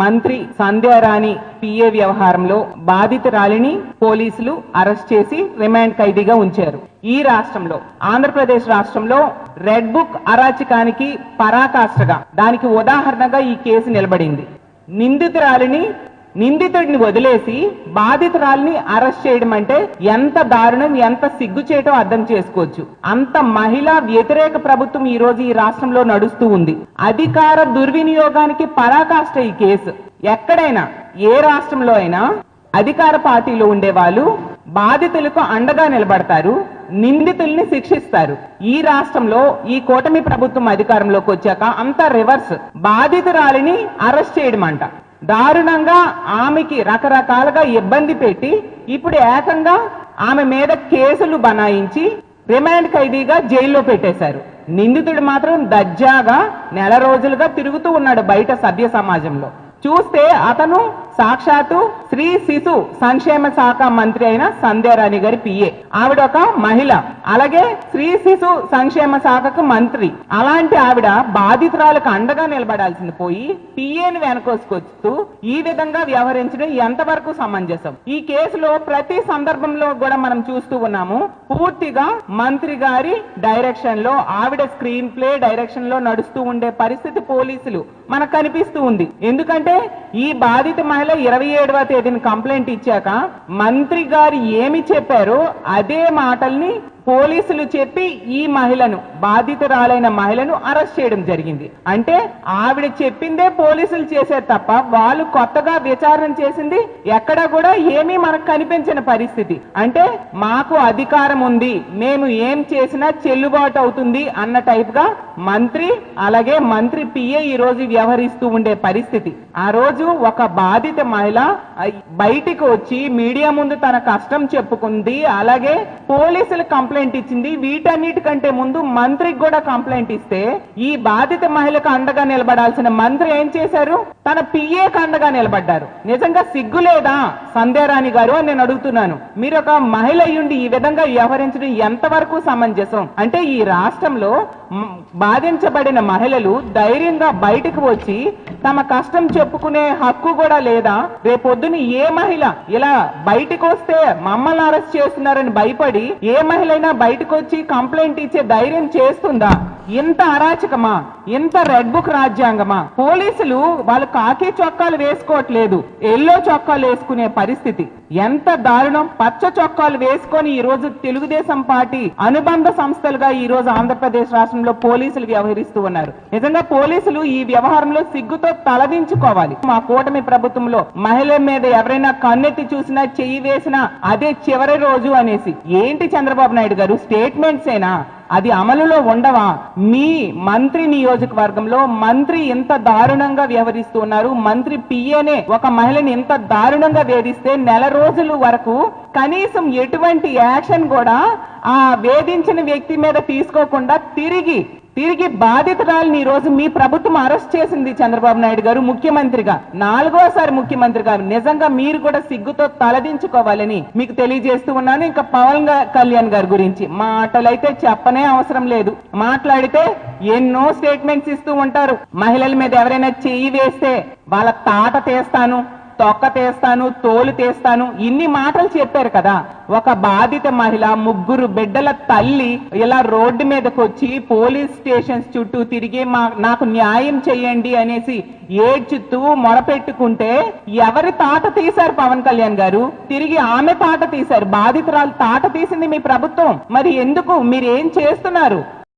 మంత్రి సంధ్యారాణి పిఏ వ్యవహారంలో బాధితురాలిని పోలీసులు అరెస్ట్ చేసి రిమాండ్ ఖైదీగా ఉంచారు. ఈ రాష్ట్రంలో ఆంధ్రప్రదేశ్ రాష్ట్రంలో రెడ్ బుక్ అరాచకానికి పరాకాష్ఠగా దానికి ఉదాహరణగా ఈ కేసు నిలబడింది. నిందితురాలిని నిందితుడిని వదిలేసి బాధితురాలిని అరెస్ట్ చేయడం అంటే ఎంత దారుణం ఎంత సిగ్గు చేయటం అర్థం చేసుకోవచ్చు. అంత మహిళా వ్యతిరేక ప్రభుత్వం ఈ రోజు ఈ రాష్ట్రంలో నడుస్తూ ఉంది. అధికార దుర్వినియోగానికి పరాకాష్ట ఈ కేసు. ఎక్కడైనా ఏ రాష్ట్రంలో అయినా అధికార పార్టీలో ఉండే వాళ్ళు బాధితులకు అండగా నిలబడతారు నిందితుల్ని శిక్షిస్తారు. ఈ రాష్ట్రంలో ఈ కూటమి ప్రభుత్వం అధికారంలోకి వచ్చాక అంత రివర్స్. బాధితురాలిని అరెస్ట్ చేయడం అంట దారుణంగా ఆమెకి రకరకాలుగా ఇబ్బంది పెట్టి ఇప్పుడు ఏకంగా ఆమె మీద కేసులు బనాయించి రిమాండ్ ఖైదీగా జైల్లో పెట్టేశారు. నిందితుడు మాత్రం దర్జాగా నెల రోజులుగా తిరుగుతూ ఉన్నాడు బయట సభ్య సమాజంలో. చూస్తే అతను సాక్షాత్తు శ్రీ శిశు సంక్షేమ శాఖ మంత్రి అయిన సంధ్యారాణి గారి పిఏ. ఆవిడ ఒక మహిళ. అలాగే శ్రీ శిశు సంక్షేమ శాఖకు మంత్రి. అలాంటి ఆవిడ బాధితురాలకు అండగా నిలబడాల్సింది పోయి పిఏని వెనకోసుకొస్తూ ఈ విధంగా వ్యవహరించడం ఎంతవరకు సమంజసం? ఈ కేసులో ప్రతి సందర్భంలో కూడా మనం చూస్తూ ఉన్నాము. పూర్తిగా మంత్రి గారి డైరెక్షన్లో ఆవిడ స్క్రీన్ ప్లే డైరెక్షన్లో నడుస్తూ ఉండే పరిస్థితి పోలీసులు మనకు కనిపిస్తూ ఉంది. ఎందుకంటే ఈ బాధిత మహిళ ఇరవై ఏడవ తేదీని కంప్లైంట్ ఇచ్చాక మంత్రి గారు ఏమి చెప్పారో అదే మాటల్ని పోలీసులు చెప్పి ఈ మహిళను బాధితురాలైన మహిళను అరెస్ట్ చేయడం జరిగింది. అంటే ఆవిడ చెప్పిందే పోలీసులు చేశారు తప్ప వాళ్ళు కొత్తగా విచారణ చేసింది ఎక్కడా కూడా ఏమీ మనకు కనిపించిన పరిస్థితి. అంటే మాకు అధికారం ఉంది మేము ఏం చేసినా చెల్లుబాటు అవుతుంది అన్న టైప్గా మంత్రి అలాగే మంత్రి పిఏ ఈ రోజు వ్యవహరిస్తూ ఉండే పరిస్థితి. ఆ రోజు ఒక బాధిత మహిళ బయటికి వచ్చి మీడియా ముందు తన కష్టం చెప్పుకుంది అలాగే పోలీసులు కంప్లైంట్ ఇచ్చింది. వీటన్నిటికంటే ముందు మంత్రికి కూడా కంప్లైంట్ ఇస్తే ఈ బాధిత మహిళకు అండగా నిలబడాల్సిన మంత్రి ఏం చేశారు? తన పిఏకి అండగా నిలబడ్డారు. నిజంగా సిగ్గు లేదా? సంధ్యారాణి గారు అని నేను అడుగుతున్నాను. మీరు ఒక మహిళ అయ్యుండి ఈ విధంగా వ్యవహరించడం ఎంతవరకు సమంజసం? అంటే ఈ రాష్ట్రంలో బాధించబడిన మహిళలు ధైర్యంగా బయటకు వచ్చి తమ కష్టం చెప్పుకునే హక్కు కూడా లేదా? రేపొద్దున ఏ మహిళ ఇలా బయటకు వస్తే మమ్మల్ని అరెస్ట్ చేస్తున్నారని భయపడి ఏ మహిళ అయినా బయటకు వచ్చి కంప్లైంట్ ఇచ్చే ధైర్యం చేస్తుందా? ఇంత అరాచకమా? ఇంత రెడ్ బుక్ రాజ్యాంగమా? పోలీసులు వాళ్ళు కాకి చొక్కాలు వేసుకోవట్లేదు ఎల్లో చొక్కాలు వేసుకునే పరిస్థితి. ఎంత దారుణం. పచ్చ చొక్కాలు వేసుకొని ఈ రోజు తెలుగుదేశం పార్టీ అనుబంధ సంస్థలుగా ఈ రోజు ఆంధ్రప్రదేశ్ రాష్ట్రంలో పోలీసులు వ్యవహరిస్తూ ఉన్నారు. నిజంగా పోలీసులు ఈ వ్యవహారంలో సిగ్గుతో తలదించుకోవాలి. మా కూటమి ప్రభుత్వంలో మహిళల మీద ఎవరైనా కన్నెత్తి చూసినా చెయ్యి వేసినా అదే చివరి రోజు అనేసి. ఏంటి చంద్రబాబు నాయుడు గారు? స్టేట్మెంట్స్ ఏనా అది అమలులో ఉండవా? మీ మంత్రి నియోజకవర్గంలో మంత్రి ఎంత దారుణంగా వ్యవహరిస్తూ ఉన్నారు. మంత్రి పిఏనే ఒక మహిళని ఎంత దారుణంగా వేధిస్తే నెల రోజుల వరకు కనీసం ఎటువంటి యాక్షన్ కూడా ఆ వేధించిన వ్యక్తి మీద తీసుకోకుండా తిరిగి తిరిగి బాధితురాలని ఈ రోజు మీ ప్రభుత్వం అరెస్ట్ చేసింది చంద్రబాబు నాయుడు గారు ముఖ్యమంత్రిగా. నాలుగోసారి ముఖ్యమంత్రిగా. నిజంగా మీరు కూడా సిగ్గుతో తలదించుకోవాలని మీకు తెలియజేస్తూ ఉన్నాను. ఇంకా పవన్ కళ్యాణ్ గారి గురించి. మాటలైతే చెప్పనే అవసరం లేదు. మాట్లాడితే ఎన్నో స్టేట్మెంట్స్ ఇస్తూ ఉంటారు. మహిళల మీద ఎవరైనా చెయ్యి వేస్తే వాళ్ళ తాట తీస్తాను. తొక్క తీస్తాను తోలు తీస్తాను ఇన్ని మాటలు చెప్పారు కదా. ఒక బాధిత మహిళ ముగ్గురు బిడ్డల తల్లి ఇలా రోడ్డు మీదకి వచ్చి పోలీస్ స్టేషన్స్ చుట్టూ తిరిగి మా నాకు న్యాయం చేయండి అనేసి ఏడ్చుతూ మొరపెట్టుకుంటే ఎవరి తాట తీశారు పవన్ కళ్యాణ్ గారు? తిరిగి ఆమె తాట తీశారు. బాధితురాలు తాట తీసింది మీ ప్రభుత్వం. మరి ఎందుకు? మీరు ఏం చేస్తున్నారు?